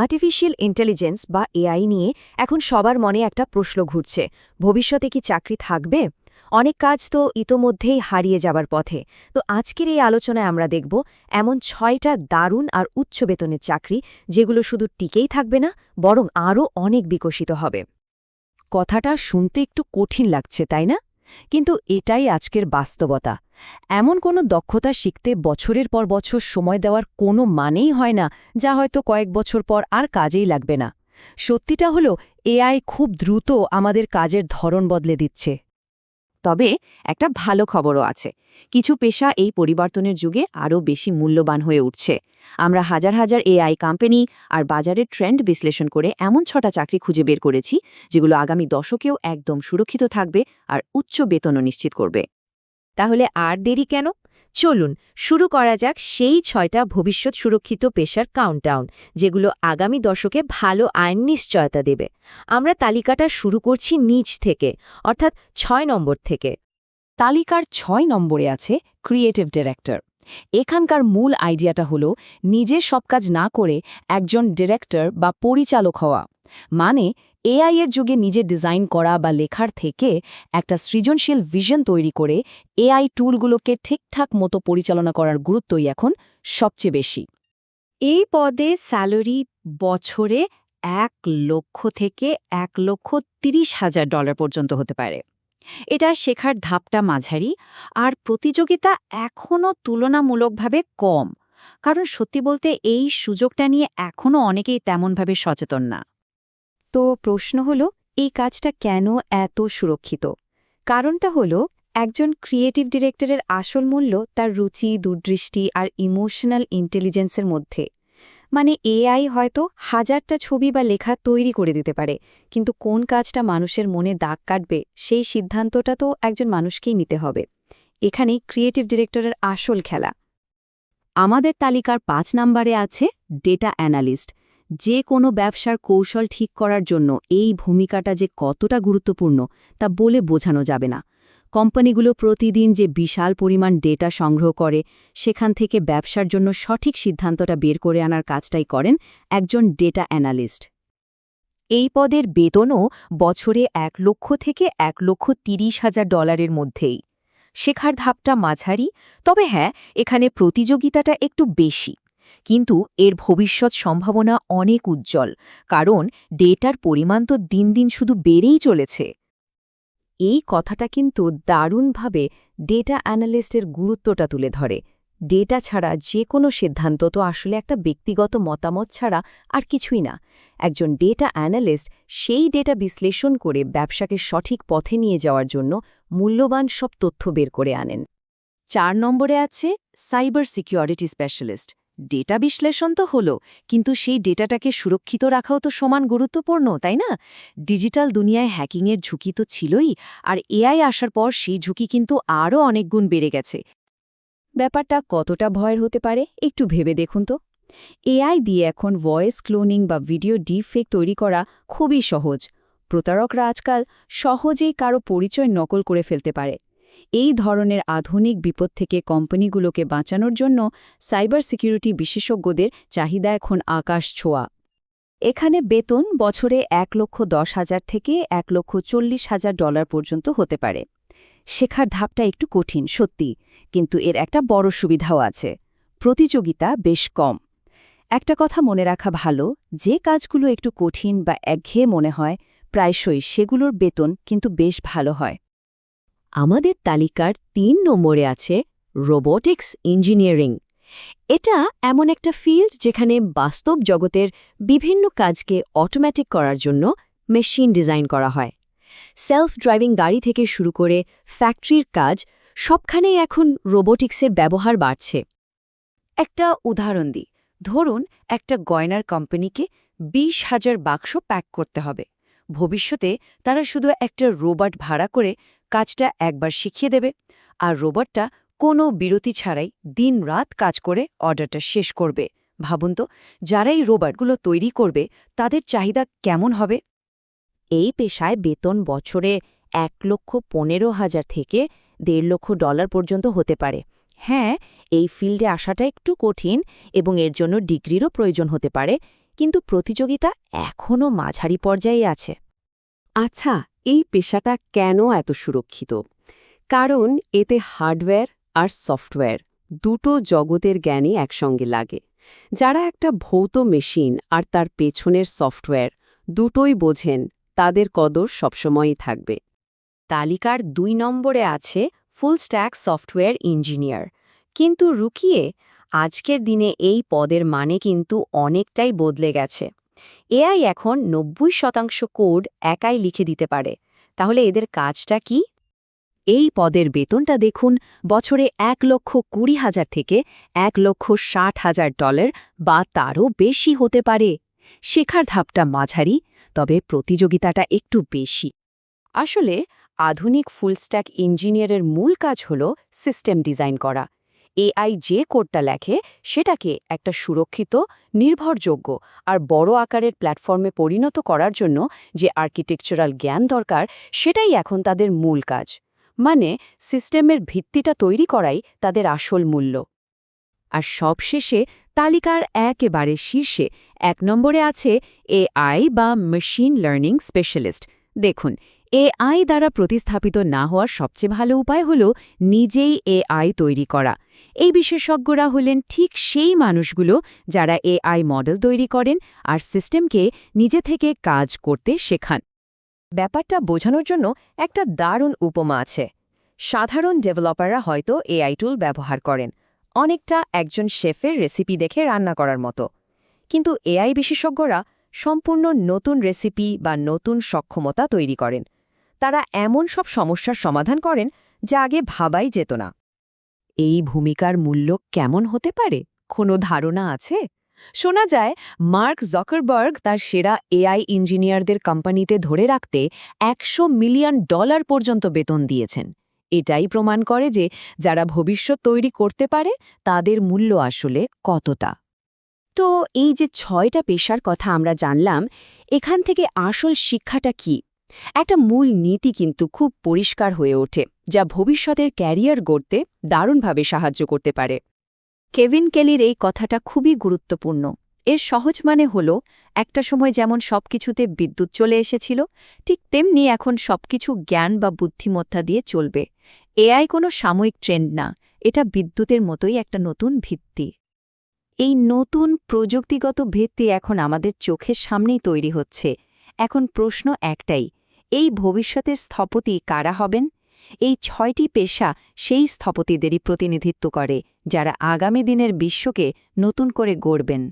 Artificial intelligence বা AI নিয়ে এখন সবার মনে একটা প্রশ্ন ঘুরছে, ভবিষ্যতে কি চাকরি থাকবে? অনেক কাজ তো ইতোমধ্যেই হারিয়ে যাবার পথে। তো আজকের এই আলোচনায় আমরা দেখব এমন ছয়টা দারুণ আর উচ্চ বেতনের চাকরি যেগুলো শুধু টিকেই থাকবে না, বরং আরও অনেক বিকশিত হবে। কথাটা শুনতে একটু কঠিন লাগছে, তাই না? কিন্তু এটাই আজকের বাস্তবতা। এমন কোনো দক্ষতা শিখতে বছরের পর বছর সময় দেওয়ার কোনো মানেই হয় না, যা হয়তো কয়েক বছর পর আর কাজেই লাগবে না। সত্যিটা হলো এআই খুব দ্রুত আমাদের কাজের ধরন বদলে দিচ্ছে। তবে একটা ভালো খবরও আছে। কিছু পেশা এই পরিবর্তনের যুগে আরও বেশি মূল্যবান হয়ে উঠছে। আমরা হাজার হাজার এআই কোম্পানি আর বাজারের ট্রেন্ড বিশ্লেষণ করে এমন ছটা চাকরি খুঁজে বের করেছি, যেগুলো আগামী দশকেও একদম সুরক্ষিত থাকবে আর উচ্চ বেতনও নিশ্চিত করবে। তাহলে আর দেরি কেন? চলুন, শুরু করা যাক সেই ছয়টা ভবিষ্যৎ সুরক্ষিত পেশার কাউন্টডাউন যেগুলো আগামী দশকে ভালো আইন নিশ্চয়তা দেবে। আমরা তালিকাটা শুরু করছি নিচ থেকে, অর্থাৎ ছয় নম্বর থেকে। তালিকার ছয় নম্বরে আছে ক্রিয়েটিভ ডিরেক্টর এখানকার মূল আইডিয়াটা হলো নিজে সব কাজ না করে একজন ডিরেক্টর বা পরিচালক হওয়া। মানে এআই এর যুগে নিজে ডিজাইন করা বা লেখার থেকে একটা সৃজনশীল ভিশন তৈরি করে এআই টুলগুলোকে ঠিকঠাক মতো পরিচালনা করার গুরুত্বই এখন সবচেয়ে বেশি। এই পদে স্যালারি বছরে এক লক্ষ থেকে এক লক্ষ তিরিশ হাজার ডলার পর্যন্ত হতে পারে। এটা শেখার ধাপটা মাঝারি আর প্রতিযোগিতা এখনও তুলনামূলকভাবে কম। কারণ সত্যি বলতে এই সুযোগটা নিয়ে এখনও অনেকেই তেমনভাবে সচেতন না। তো প্রশ্ন হলো, এই কাজটা কেন এত সুরক্ষিত? কারণটা হলো, একজন ক্রিয়েটিভ ডিরেক্টরের আসল মূল্য তার রুচি, দূরদৃষ্টি আর ইমোশনাল ইন্টেলিজেন্সের মধ্যে। মানে এআই হয়তো হাজারটা ছবি বা লেখা তৈরি করে দিতে পারে, কিন্তু কোন কাজটা মানুষের মনে দাগ কাটবে, সেই সিদ্ধান্তটা তো একজন মানুষকেই নিতে হবে। এখানেই ক্রিয়েটিভ ডিরেক্টরের আসল খেলা। আমাদের তালিকার পাঁচ নম্বরে আছে ডেটা অ্যানালিস্ট যে কোনো ব্যবসার কৌশল ঠিক করার জন্য এই ভূমিকাটা যে কতটা গুরুত্বপূর্ণ তা বলে বোঝানো যাবে না। কোম্পানিগুলো প্রতিদিন যে বিশাল পরিমাণ ডেটা সংগ্রহ করে, সেখান থেকে ব্যবসার জন্য সঠিক সিদ্ধান্তটা বের করে আনার কাজটাই করেন একজন ডেটা অ্যানালিস্ট। এই পদের বেতনও বছরে এক লক্ষ থেকে এক লক্ষ তিরিশ হাজার ডলারের মধ্যেই। শেখার ধাপটা মাঝারি, তবে হ্যাঁ এখানে প্রতিযোগিতাটা একটু বেশি। কিন্তু এর ভবিষ্যৎ সম্ভাবনা অনেক উজ্জ্বল, কারণ ডেটার পরিমাণ তো দিন দিন শুধু বেড়েই চলেছে। এই কথাটা কিন্তু দারুণভাবে ডেটা অ্যানালিস্টের গুরুত্বটা তুলে ধরে। ডেটা ছাড়া যে কোনো সিদ্ধান্ত তো আসলে একটা ব্যক্তিগত মতামত ছাড়া আর কিছুই না। একজন ডেটা অ্যানালিস্ট সেই ডেটা বিশ্লেষণ করে ব্যবসাকে সঠিক পথে নিয়ে যাওয়ার জন্য মূল্যবান সব তথ্য বের করে আনেন। চার নম্বরে আছে সাইবার সিকিউরিটি স্পেশালিস্ট। ডেটা বিশ্লেষণ তো হলো, কিন্তু সেই ডেটাটাকে সুরক্ষিত রাখাও তো সমান গুরুত্বপূর্ণ, তাই না? ডিজিটাল দুনিয়ায় হ্যাকিংয়ের ঝুঁকি তো ছিলই, আর এআই আসার পর সেই ঝুঁকি কিন্তু আরও অনেক গুণ বেড়ে গেছে। ব্যাপারটা কতটা ভয়ের হতে পারে, একটু ভেবে দেখুন তো। এআই দিয়ে এখন ভয়েস ক্লোনিং বা ভিডিও ডিফেক তৈরি করা খুবই সহজ। প্রতারকরা আজকাল সহজেই কারও পরিচয় নকল করে ফেলতে পারে। এই ধরনের আধুনিক বিপদ থেকে কোম্পানিগুলোকে বাঁচানোর জন্য সাইবার সিকিউরিটি বিশেষজ্ঞদের চাহিদা এখন আকাশ ছোঁয়া। এখানে বেতন বছরে এক লক্ষ দশ হাজার থেকে এক লক্ষ চল্লিশ হাজার ডলার পর্যন্ত হতে পারে। শেখার ধাপটা একটু কঠিন, সত্যি, কিন্তু এর একটা বড় সুবিধাও আছে। প্রতিযোগিতা বেশ কম। একটা কথা মনে রাখা ভালো, যে কাজগুলো একটু কঠিন বা একঘেয়ে মনে হয়, প্রায়শই সেগুলোর বেতন কিন্তু বেশ ভালো হয়। আমাদের তালিকার তিন নম্বরে আছে রোবোটিক্স ইঞ্জিনিয়ারিং। এটা এমন একটা ফিল্ড যেখানে বাস্তব জগতের বিভিন্ন কাজকে অটোমেটিক করার জন্য মেশিন ডিজাইন করা হয়। সেলফ ড্রাইভিং গাড়ি থেকে শুরু করে ফ্যাক্টরির কাজ সবখানেই এখন রোবোটিক্সের ব্যবহার বাড়ছে। একটা উদাহরণ দিই। ধরুন, একটা গয়নার কোম্পানিকে বিশ হাজার বাক্স প্যাক করতে হবে। ভবিষ্যতে তারা শুধু একটা রোবট ভাড়া করে কাজটা একবার শিখিয়ে দেবে আর রোবটটা কোনো বিরতি ছাড়াই দিন রাত কাজ করে অর্ডারটা শেষ করবে। ভাবুন তো যারা এই রোবটগুলো তৈরি করবে, তাদের চাহিদা কেমন হবে? এই পেশায় বেতন বছরে এক লক্ষ পনেরো হাজার থেকে দেড় লক্ষ ডলার পর্যন্ত হতে পারে। হ্যাঁ এই ফিল্ডে আসাটা একটু কঠিন এবং এর জন্য ডিগ্রিরও প্রয়োজন হতে পারে, কিন্তু প্রতিযোগিতা এখনও মাঝারি পর্যায়ে আছে। আচ্ছা এই পেশাটা কেন এত সুরক্ষিত? কারণ এতে হার্ডওয়্যার আর সফটওয়্যার দুটো জগতের জ্ঞানই একসঙ্গে লাগে। যারা একটা ভৌত মেশিন আর তার পেছনের সফটওয়্যার দুটোই বোঝেন, তাদের কদর সবসময়ই থাকবে। তালিকার দুই নম্বরে আছে ফুল স্ট্যাক সফটওয়্যার ইঞ্জিনিয়ার। কিন্তু রুকিয়ে, আজকের দিনে এই পদের মানে কিন্তু অনেকটাই বদলে গেছে। এআই এখন নব্বই শতাংশ কোড একাই লিখে দিতে পারে। তাহলে এদের কাজটা কি? এই পদের বেতনটা দেখুন, বছরে এক লক্ষ কুড়ি হাজার থেকে এক লক্ষ ষাট হাজার ডলার বা তারও বেশি হতে পারে। শেখার ধাপটা মাঝারি, তবে প্রতিযোগিতাটা একটু বেশি। আসলে আধুনিক ফুলস্ট্যাক ইঞ্জিনিয়ারের মূল কাজ হল সিস্টেম ডিজাইন করা। এআই যে কোডটা লেখে, সেটাকে একটা সুরক্ষিত, নির্ভরযোগ্য আর বড় আকারের প্ল্যাটফর্মে পরিণত করার জন্য যে আর্কিটেকচারাল জ্ঞান দরকার, সেটাই এখন তাদের মূল কাজ। মানে সিস্টেমের ভিত্তিটা তৈরি করাই তাদের আসল মূল্য। আর সবশেষে তালিকার একেবারে শীর্ষে এক নম্বরে আছে এআই বা মেশিন লার্নিং স্পেশালিস্ট। দেখুন এআই দ্বারা প্রতিস্থাপিত না হওয়ার সবচেয়ে ভালো উপায় হল নিজেই এআই তৈরি করা। এই বিশেষজ্ঞরা হলেন ঠিক সেই মানুষগুলো যারা এআই মডেল তৈরি করেন আর সিস্টেমকে নিজে থেকে কাজ করতে শেখান। ব্যাপারটা বোঝানোর জন্য একটা দারুণ উপমা আছে। সাধারণ ডেভেলপাররা হয়তো এআই টুল ব্যবহার করেন। অনেকটা একজন শেফের রেসিপি দেখে রান্না করার মতো। কিন্তু এআই বিশেষজ্ঞরা সম্পূর্ণ নতুন রেসিপি বা নতুন সক্ষমতা তৈরি করেন। তারা এমন সব সমস্যার সমাধান করেন যা আগে ভাবাই যেত না। এই ভূমিকার মূল্য কেমন হতে পারে? কোনো ধারণা আছে? শোনা যায়, মার্ক জকারবার্গ তার সেরা এআই ইঞ্জিনিয়ারদের কোম্পানিতে ধরে রাখতে একশো মিলিয়ন ডলার পর্যন্ত বেতন দিয়েছেন। এটাই প্রমাণ করে যে যারা ভবিষ্যৎ তৈরি করতে পারে, তাদের মূল্য আসলে কতটা। তো এই যে ছয়টা পেশার কথা আমরা জানলাম, এখান থেকে আসল শিক্ষাটা কি? একটা মূল নীতি কিন্তু খুব পরিষ্কার হয়ে ওঠে, যা ভবিষ্যতের ক্যারিয়ার গড়তে দারুণভাবে সাহায্য করতে পারে। কেভিন কেলির এই কথাটা খুবই গুরুত্বপূর্ণ। এর সহজ মানে হল, একটা সময় যেমন সবকিছুতে বিদ্যুৎ চলে এসেছিল, ঠিক তেমনি এখন সবকিছু জ্ঞান বা বুদ্ধিমত্তা দিয়ে চলবে। এআই কোনো সাময়িক ট্রেন্ড না, এটা বিদ্যুতের মতোই একটা নতুন ভিত্তি। এই নতুন প্রযুক্তিগত ভিত্তি এখন আমাদের চোখের সামনেই তৈরি হচ্ছে। এখন প্রশ্ন একটাই এই ভবিষ্যতের স্থপতি কারা হবেন? এই ছয়টি পেশা সেই স্থপতিদেরই প্রতিনিধিত্ব করে, যারা আগামী দিনের বিশ্বকে নতুন করে গড়বেন।